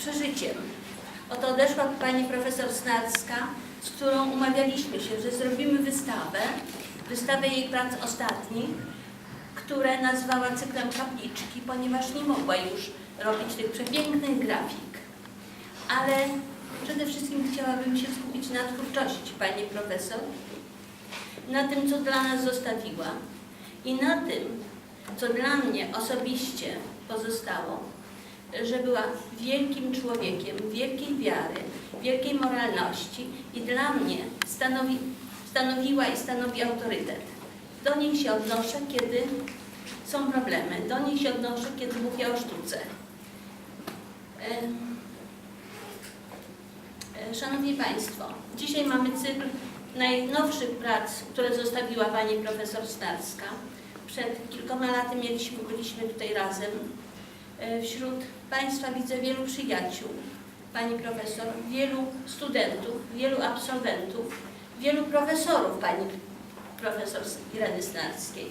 przeżyciem. Oto odeszła pani profesor Snarska, z którą umawialiśmy się, że zrobimy wystawę, wystawę jej prac ostatnich, które nazwała cyklem kapliczki, ponieważ nie mogła już robić tych przepięknych grafik. Ale przede wszystkim chciałabym się skupić na twórczości pani profesor, na tym, co dla nas zostawiła i na tym, co dla mnie osobiście pozostało, że była wielkim człowiekiem, wielkiej wiary, wielkiej moralności i dla mnie stanowi, stanowiła i stanowi autorytet. Do niej się odnoszę, kiedy są problemy, do niej się odnoszę, kiedy mówię o sztuce. Szanowni Państwo, dzisiaj mamy cykl najnowszych prac, które zostawiła Pani Profesor Starska. Przed kilkoma laty mieliśmy, byliśmy tutaj razem. E, Wśród Państwa widzę wielu przyjaciół, Pani Profesor, wielu studentów, wielu absolwentów, wielu profesorów Pani Profesor Ireny Snarskiej.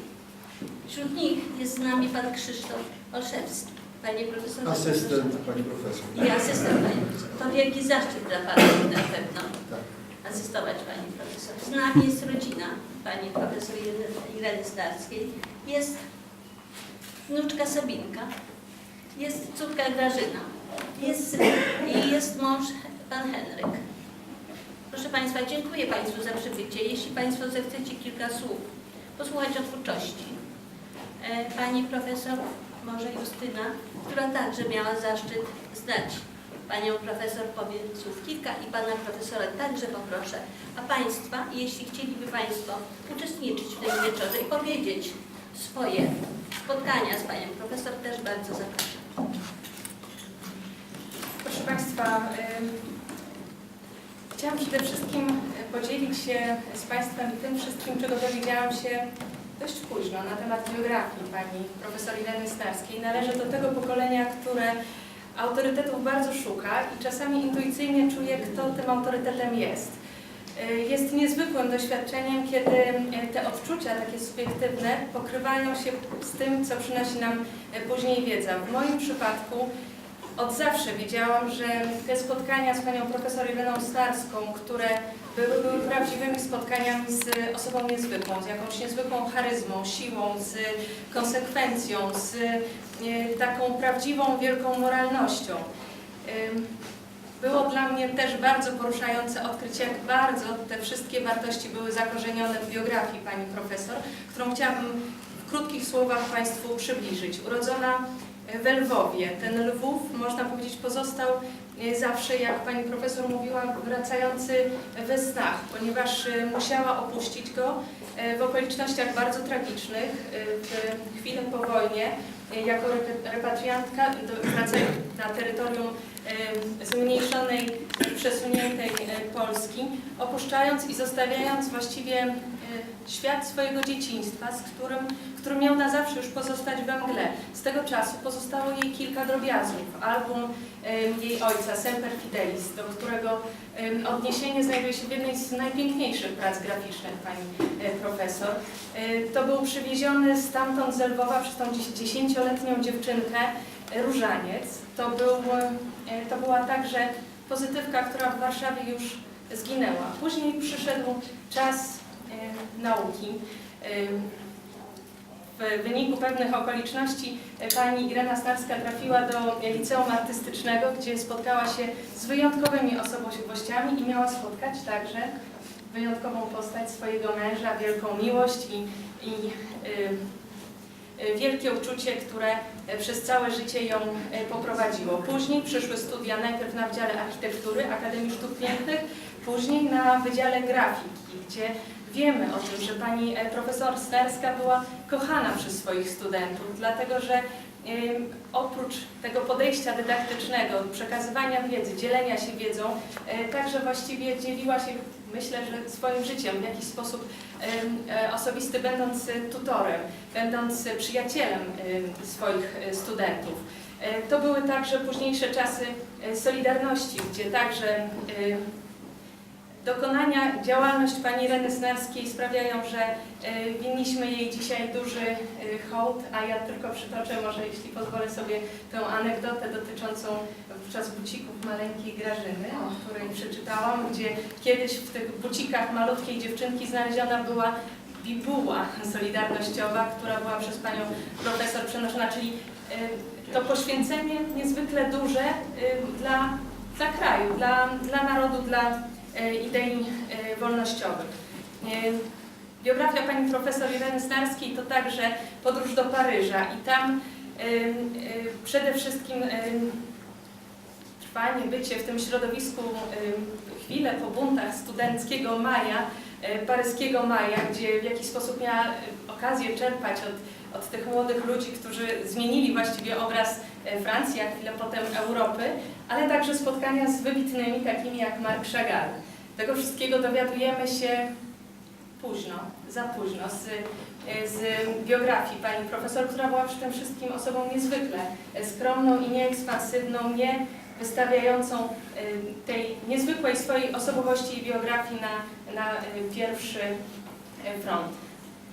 Wśród nich jest z nami Pan Krzysztof Olszewski. Panie Profesor. Asystent pani profesor. I asystent Pani Profesor. To wielki zaszczyt dla Pani na pewno Tak. asystować Pani Profesor. Z nami jest rodzina Pani Profesor Ireny- Starskiej. Jest wnuczka Sabinka, jest córka Grażyna, jest syn i jest mąż Pan Henryk. Proszę Państwa, dziękuję Państwu za przybycie. Jeśli Państwo zechcecie kilka słów posłuchać o twórczości. E, Pani profesor, może Justyna, która także miała zaszczyt znać Panią profesor powie słów kilka i Pana profesora także poproszę. A Państwa, jeśli chcieliby Państwo uczestniczyć w tym wieczorze i powiedzieć swoje spotkania z Panią profesor, też bardzo zapraszam. Proszę Państwa, ym, chciałam przede wszystkim y, podzielić się z Państwem tym wszystkim, czego dowiedziałam się dość późno na temat biografii Pani profesor Ireny Snarskiej. Należę do tego pokolenia, które autorytetów bardzo szuka i czasami intuicyjnie czuje, kto tym autorytetem jest. Y, Jest niezwykłym doświadczeniem, kiedy y, te odczucia takie subiektywne pokrywają się z tym, co przynosi nam y, później wiedza. W moim przypadku od zawsze wiedziałam, że te spotkania z panią profesor Ireną Starską, które były, były prawdziwymi spotkaniami z osobą niezwykłą, z jakąś niezwykłą charyzmą, siłą, z konsekwencją, z e, taką prawdziwą, wielką moralnością. Było dla mnie też bardzo poruszające odkrycie, jak bardzo te wszystkie wartości były zakorzenione w biografii pani profesor, którą chciałabym w krótkich słowach Państwu przybliżyć. Urodzona we Lwowie. Ten Lwów, można powiedzieć, pozostał e, zawsze, jak pani profesor mówiła, wracający we snach, ponieważ e, musiała opuścić go e, w okolicznościach bardzo tragicznych, w chwilę po wojnie, jako repa- repatriantka, wracając na terytorium e, zmniejszonej, przesuniętej e, Polski, opuszczając i zostawiając właściwie świat swojego dzieciństwa, z którym który miał na zawsze już pozostać we mgle. Z tego czasu pozostało jej kilka drobiazgów. Album jej ojca, Semper Fidelis, do którego odniesienie znajduje się w jednej z najpiękniejszych prac graficznych pani e, profesor. E, To był przywieziony stamtąd z Lwowa przez tą dzies- dziesięcioletnią dziewczynkę e, różaniec. To, był, e, to była także pozytywka, która w Warszawie już zginęła. Później przyszedł czas e, nauki. W wyniku pewnych okoliczności e, pani Irena Starska trafiła do liceum artystycznego, gdzie spotkała się z wyjątkowymi osobowościami i miała spotkać także wyjątkową postać swojego męża, wielką miłość i, i wielkie uczucie, które przez całe życie ją e, poprowadziło. Później przyszły studia najpierw na Wydziale Architektury Akademii Sztuk Pięknych, później na Wydziale Grafiki, gdzie wiemy o tym, że pani e, profesor Sterska była kochana przez swoich studentów, dlatego że oprócz tego podejścia dydaktycznego, przekazywania wiedzy, dzielenia się wiedzą, e, także właściwie dzieliła się, myślę, że swoim życiem w jakiś sposób e, osobisty, będąc tutorem, będąc przyjacielem swoich studentów. To były także późniejsze czasy Solidarności, gdzie także dokonania, działalność pani Ireny Snarskiej sprawiają, że e, winniśmy jej dzisiaj duży e, hołd, a ja tylko przytoczę może, jeśli pozwolę sobie, tę anegdotę dotyczącą wówczas bucików maleńkiej Grażyny, o której przeczytałam, gdzie kiedyś w tych bucikach malutkiej dziewczynki znaleziona była bibuła solidarnościowa, która była przez panią profesor przenoszona, czyli e, to poświęcenie niezwykle duże dla, dla kraju, dla, dla narodu, dla idei e, wolnościowych. E, Biografia pani profesor Ireny Snarskiej to także podróż do Paryża i tam e, e, przede wszystkim e, trwanie, bycie w tym środowisku e, chwilę po buntach studenckiego maja, e, paryskiego maja, gdzie w jakiś sposób miała e, okazję czerpać od, od tych młodych ludzi, którzy zmienili właściwie obraz e, Francji, a chwilę potem Europy, ale także spotkania z wybitnymi takimi jak Marc Chagall. Tego wszystkiego dowiadujemy się późno, za późno, z, z biografii pani profesor, która była przy tym wszystkim osobą niezwykle skromną i nieekspansywną, nie wystawiającą y, tej niezwykłej swojej osobowości i biografii na, na y, pierwszy y, front.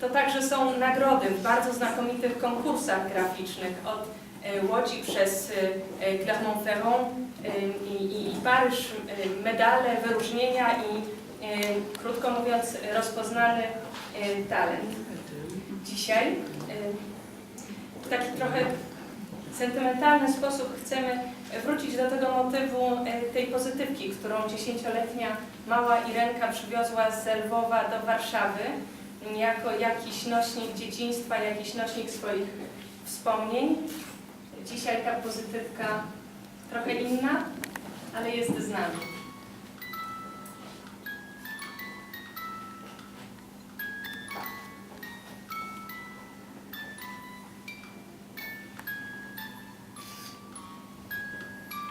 To także są nagrody w bardzo znakomitych konkursach graficznych, od Łodzi przez Clermont-Ferrand i, i, i Paryż, medale, wyróżnienia i krótko mówiąc rozpoznany talent. Dzisiaj w taki trochę sentymentalny sposób chcemy wrócić do tego motywu y, tej pozytywki, którą dziesięcioletnia mała Irenka przywiozła z Lwowa do Warszawy jako jakiś nośnik dzieciństwa, jakiś nośnik swoich wspomnień. Dzisiaj ta pozytywka trochę inna, ale jest z nami.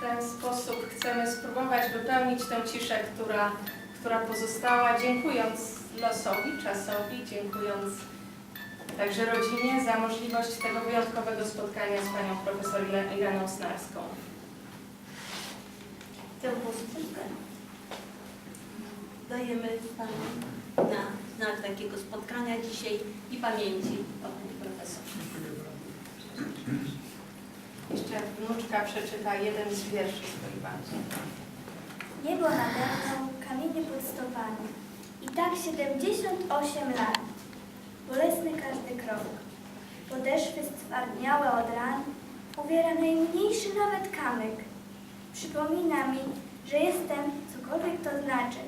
Ten sposób chcemy spróbować wypełnić tę ciszę, która, która pozostała, dziękując losowi, czasowi, dziękując także rodzinie za możliwość tego wyjątkowego spotkania z panią profesor Ireną Snarską. Tę pozytywkę dajemy Pani na znak takiego spotkania dzisiaj i pamięci o Pani Profesor. Jeszcze wnuczka przeczyta jeden z wierszy swojej babci. Niebo nade mną, kamienie pod stopami. I tak 78 lat. Bolesny każdy krok. Podeszwy stwardniałe od ran uwiera najmniejszy nawet kamyk. Przypomina mi, że jestem, cokolwiek to znaczy.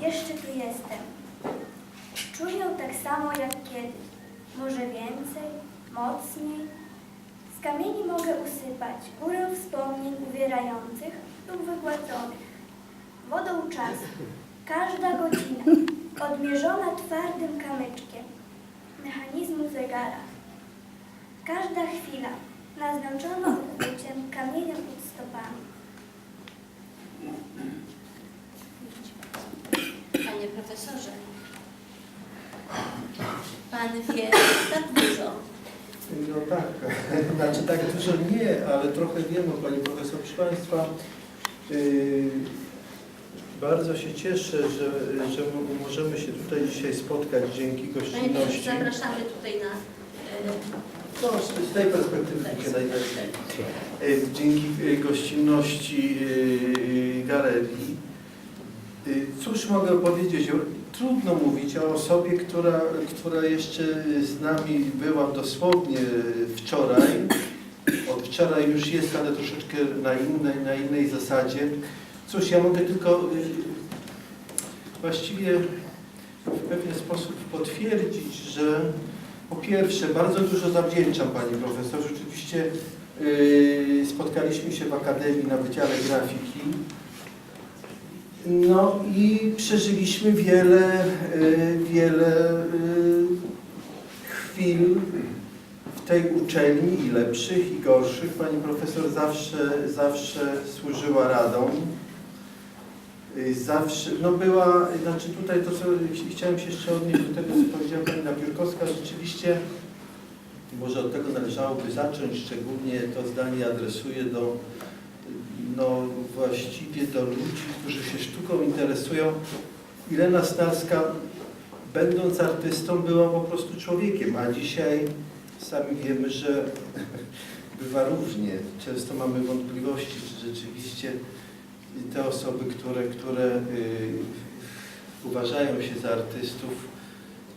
Jeszcze tu jestem. Czuję tak samo jak kiedyś. Może więcej, mocniej. Kamieni mogę usypać górę wspomnień uwierających lub wygładzonych wodą czasu. Każda godzina odmierzona twardym kamyczkiem mechanizmu zegara. Każda chwila naznaczona ukłuciem kamienia pod stopami. Panie Profesorze, Pan wie tak dużo. No tak, znaczy tak dużo nie, ale trochę wiem o Pani Profesor. Proszę Państwa, yy, bardzo się cieszę, że, że mo- możemy się tutaj dzisiaj spotkać dzięki gościnności. Zapraszamy tutaj na... e, No, z- tej perspektywy się najlepiej. Yy, Dzięki yy, gościnności galerii. Cóż mogę powiedzieć? Trudno mówić o osobie, która, która jeszcze z nami była dosłownie wczoraj. Od wczoraj już jest, ale troszeczkę na innej, na innej zasadzie. Cóż, ja mogę tylko yy, właściwie w pewien sposób potwierdzić, że po pierwsze bardzo dużo zawdzięczam Pani Profesor. Rzeczywiście yy, spotkaliśmy się w Akademii na Wydziale Grafiki. No i przeżyliśmy wiele, y, wiele y, chwil w tej uczelni i lepszych i gorszych. Pani profesor zawsze, zawsze służyła radą. Y, Zawsze, no była, znaczy tutaj to co, chciałem się jeszcze odnieść do tego, co powiedziała Pani Napiórkowska, rzeczywiście może od tego należałoby zacząć, szczególnie to zdanie adresuję do no właściwie do ludzi, którzy się sztuką interesują. Irena Snarska, będąc artystą, była po prostu człowiekiem, a dzisiaj sami wiemy, że bywa różnie. Często mamy wątpliwości, czy rzeczywiście te osoby, które, które y, uważają się za artystów,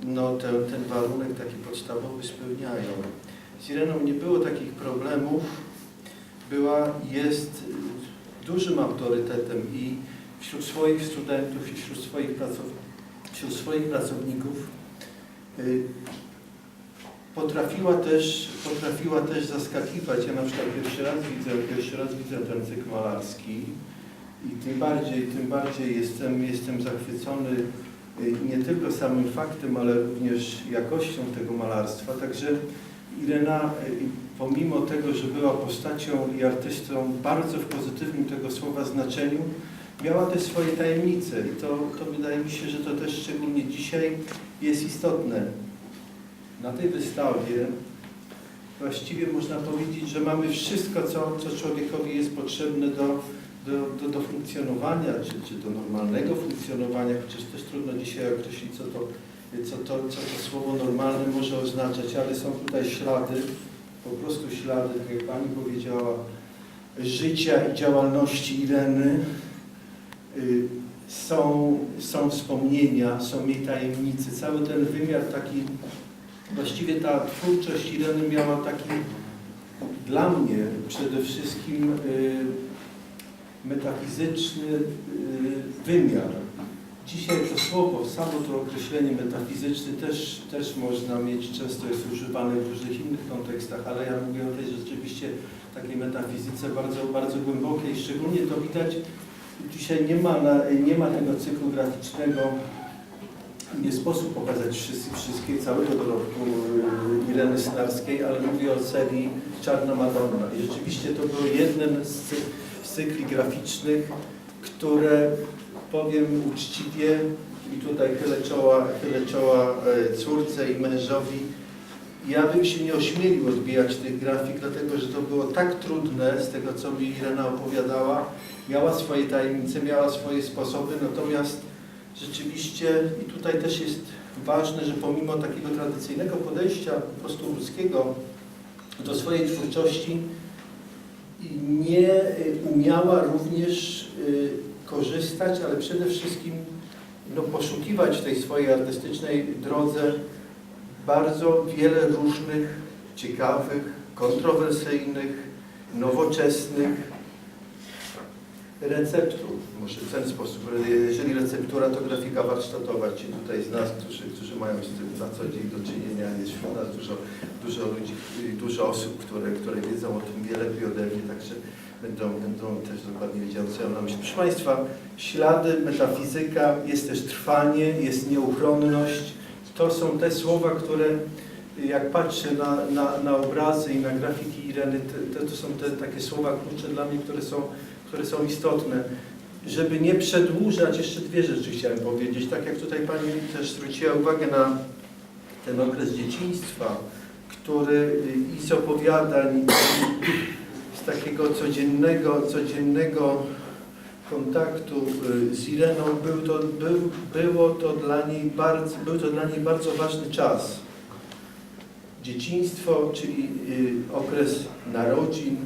no ten, ten warunek taki podstawowy spełniają. Z Ireną nie było takich problemów. Była, jest dużym autorytetem i wśród swoich studentów, i wśród swoich, pracow, wśród swoich pracowników. Y, Potrafiła też, potrafiła też zaskakiwać. Ja na przykład pierwszy raz widzę, pierwszy raz widzę ten cykl malarski i tym bardziej, tym bardziej jestem, jestem zachwycony y, nie tylko samym faktem, ale również jakością tego malarstwa. Także Irena, y, pomimo tego, że była postacią i artystą bardzo w pozytywnym tego słowa znaczeniu, miała też swoje tajemnice i to, to wydaje mi się, że to też szczególnie dzisiaj jest istotne. Na tej wystawie właściwie można powiedzieć, że mamy wszystko, co, co człowiekowi jest potrzebne do, do, do, do funkcjonowania, czy, czy do normalnego funkcjonowania, chociaż też trudno dzisiaj określić, co to, co, to, co to słowo normalne może oznaczać, ale są tutaj ślady, po prostu ślady, tak jak Pani powiedziała, życia i działalności Ireny. Y, Są, są wspomnienia, są jej tajemnice, cały ten wymiar taki Właściwie ta twórczość Ireny miała taki dla mnie przede wszystkim y, metafizyczny y, wymiar. Dzisiaj to słowo, samo to określenie metafizyczny też, też można mieć, często jest używane w różnych innych kontekstach, ale ja mówię o tej rzeczywiście takiej metafizyce bardzo, bardzo głębokiej. Szczególnie to widać, dzisiaj nie ma, na, nie ma tego cyklu graficznego nie sposób pokazać wszyscy, wszystkie, całego dorobku y, Ireny Snarskiej, ale mówię o serii Czarna Madonna. I rzeczywiście to było jednym z cykli graficznych, które powiem uczciwie i tutaj chylę czoła, chylę czoła e, córce i mężowi, ja bym się nie ośmielił odbijać tych grafik, dlatego że to było tak trudne z tego, co mi Irena opowiadała. Miała swoje tajemnice, miała swoje sposoby, natomiast rzeczywiście i tutaj też jest ważne, że pomimo takiego tradycyjnego podejścia po prostu ludzkiego do swojej twórczości nie y, umiała również y, korzystać, ale przede wszystkim no, poszukiwać w tej swojej artystycznej drodze bardzo wiele różnych, ciekawych, kontrowersyjnych, nowoczesnych receptur. Może w ten sposób, jeżeli receptura to grafika warsztatowa, ci tutaj z nas, którzy, którzy mają z tym na co dzień do czynienia, jest wśród nas dużo, dużo ludzi, dużo osób, które, które wiedzą o tym wiele lepiej ode mnie, także będą, będą też dokładnie wiedziały, co ja mam na myśli. Proszę Państwa, ślady, metafizyka, jest też trwanie, jest nieuchronność. To są te słowa, które jak patrzę na, na, na obrazy i na grafiki Ireny, to, to są te takie słowa klucze dla mnie, które są które są istotne. Żeby nie przedłużać, jeszcze dwie rzeczy chciałem powiedzieć. Tak jak tutaj Pani też zwróciła uwagę na ten okres dzieciństwa, który i z opowiadań, takiego codziennego, codziennego kontaktu y, z Ireną, był to, był, było to dla niej bardzo, był to dla niej bardzo ważny czas. Dzieciństwo, czyli y, okres narodzin,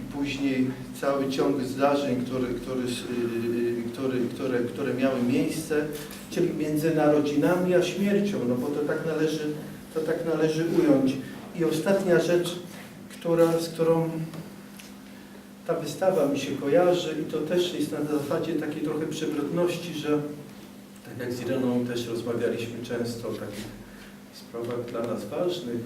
i później cały ciąg zdarzeń, który, który, yy, który, które, które miały miejsce, czyli między narodzinami a śmiercią, no bo to tak należy, to tak należy ująć. I ostatnia rzecz, która, z którą ta wystawa mi się kojarzy i to też jest na zasadzie takiej trochę przewrotności, że tak jak z Ireną też rozmawialiśmy często o takich sprawach dla nas ważnych,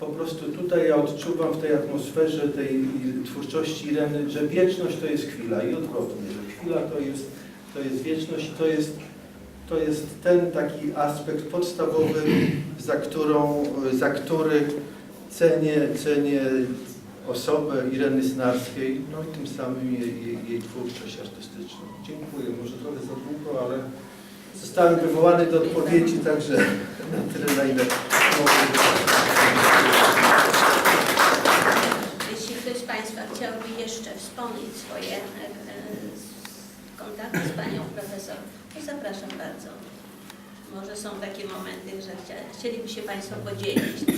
po prostu tutaj ja odczuwam w tej atmosferze tej twórczości Ireny, że wieczność to jest chwila i odwrotnie, że chwila to jest, to jest wieczność to jest, to jest ten taki aspekt podstawowy, za, którą, za który cenię, cenię osobę Ireny Snarskiej, no i tym samym jej, jej, jej twórczość artystyczną. Dziękuję, może trochę za długo, ale zostałem wywołany do odpowiedzi, także na tyle, na ile mogę. Jeśli ktoś z Państwa chciałby jeszcze wspomnieć swoje e, kontakty z Panią profesor. To zapraszam bardzo. Może są takie momenty, że chcieliby się Państwo podzielić.